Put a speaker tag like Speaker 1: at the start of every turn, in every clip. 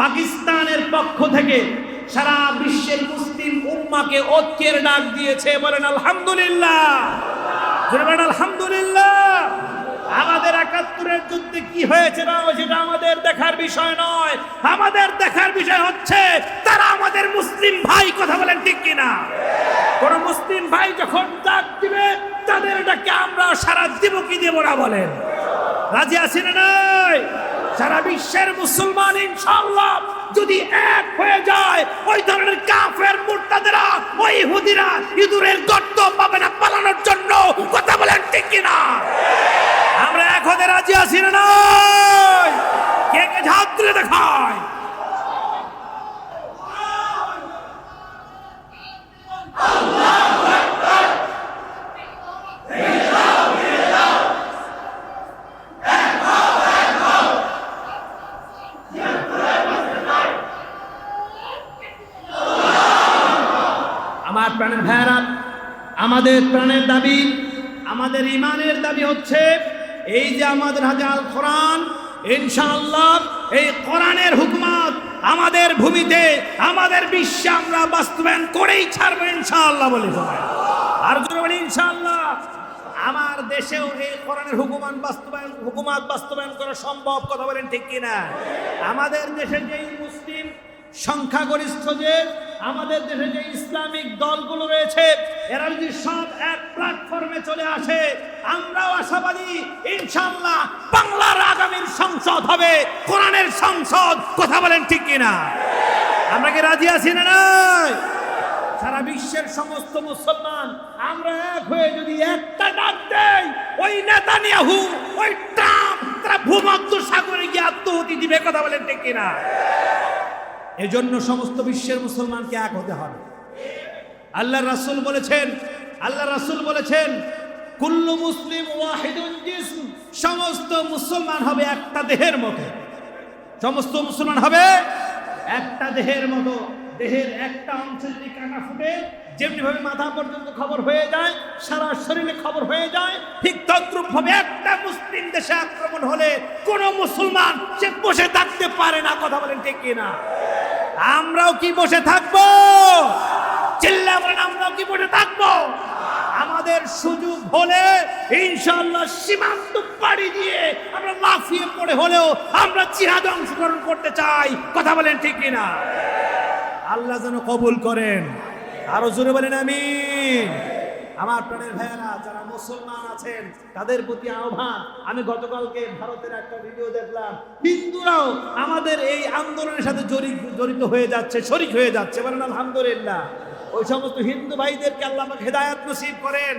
Speaker 1: পাকিস্তানের পক্ষ থেকে সারা বিশ্বের মুসলিম উম্মাকে ঐক্যের ডাক দিয়েছে, বলেন আলহামদুলিল্লাহ। আলহামদুলিল্লাহ। আমাদের একাত্তরের যুদ্ধে কি হয়েছে না সেটা আমাদের দেখার বিষয় নয়। আমাদের দেখার বিষয় হচ্ছে, তারা আমাদের মুসলিম ভাই, কথা বলেন ঠিক কিনা? কোন মুসলিম ভাই যখন ডাক দিবে, তাদের এটাকে আমরা সারা দিব কি দেব না বলেন। রাজি আছি না সারা বিশ্বের মুসলমান ইনশাআল্লাহ যদি এক হয়ে যায়, ওই ধরনের কাফের মুরতাদেরা, ওই ইহুদিরা ইঁদুরের গর্ত পাবে না পালানোর জন্য। কথা বলেন ঠিক কিনা? আমরা এক হতে রাজি আছি না কে কে ছাত্রে দেখায় আমার প্রাণের ভাইয়ারা, আমাদের প্রাণের দাবি, আমাদের ইমানের দাবি হচ্ছে এই যে আমাদের হাতে আল কোরআন, ইনশাআল্লাহ এই কোরআনের হুকুমাত আমাদের ভূমিতে, আমাদের বিশ্বে আমরা বাস্তবায়ন করেই ছাড়বো ইনশাআল্লাহ বলে আর বলি ইনশাআল্লাহ, আমার দেশেও এই কোরআনের হুকুমান বাস্তবায়ন, হুকুমাত বাস্তবায়ন করা সম্ভব, কথা বলেন ঠিক কিনা? আমাদের দেশে যেই মুসলিম সংখ্যাগরিষ্ঠ যে আমাদের দেশে যে ইসলামিক দলগুলো রয়েছে, এরা যদি সব এক প্ল্যাটফর্মে চলে আসে, আমরাও আশাবাদী ইনশাল্লাহ বাংলার আগামীর সংসদ হবে। কোরআনের সংসদ, কথা বলেন ঠিক কিনা? আমরা কি রাজি আছি না নাই? সারা বিশ্বের সমস্ত মুসলমান, আমরা এক হয়ে যদি একটা ডাক দেই, ওই নেতানিয়াহু, ওই ট্রাম্প, তারা ভূমধ্য সাগরে গিয়ে আত্মহতি দিবে, কথা বলেন ঠিক কিনা? এজন্য সমস্ত বিশ্বের মুসলমানকে এক হতে হবে। আল্লাহ রাসুল বলেছেন, আল্লাহ রাসূল বলেছেন, কুল্লু মুসলিম ওয়াহিদুন জিসম সমস্ত মুসলমান হবে একটা দেহের মতো। সমস্ত মুসলমান হবে একটা দেহের মতো। দেহের একটা অংশ যদি কাটা ফুটে যেমনি ভাবে মাথা পর্যন্ত খবর হয়ে যায়, সারা শরীরে খবর হয়ে যায়, ঠিক তদ্রুপ ভাবে একটা মুসলিম দেশে আক্রমণ হলে কোন মুসলমান সে বসে থাকতে পারে না। কথা বলেন ঠিক কিনা? আমরাও কি বসে থাকব? চিল্লা বলেন আমরাও কি বসে থাকব? আমাদের সুযোগ হলে ইনশাল্লাহ সীমান্ত পাড়ি দিয়ে আমরা লাফিয়ে পড়ে হলেও আমরা জিহাদে অংশগ্রহণ করতে চাই। কথা বলেন ঠিক কিনা? আল্লাহ যেন কবুল করেন। আরও জোরে বলেন আমি আমার প্রাণের ভাইয়েরা, যারা মুসলমান আছেন, তাদের প্রতি আহ্বান। আমি গতকালকে ভারতের একটা ভিডিও দেখলাম। হিন্দুরাও আমাদের এই আন্দোলনের সাথে জড়িত জড়িত হয়ে যাচ্ছে, শরিক হয়ে যাচ্ছে। বলেন, আলহামদুলিল্লাহ। ওই সমস্ত হিন্দু ভাইদেরকে আল্লাহ হেদায়ত নসিব করেন।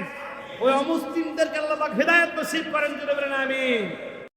Speaker 1: ওই অমুসলিমদেরকে আল্লাহ হেদায়ত নসিব করেন। বলেন আমি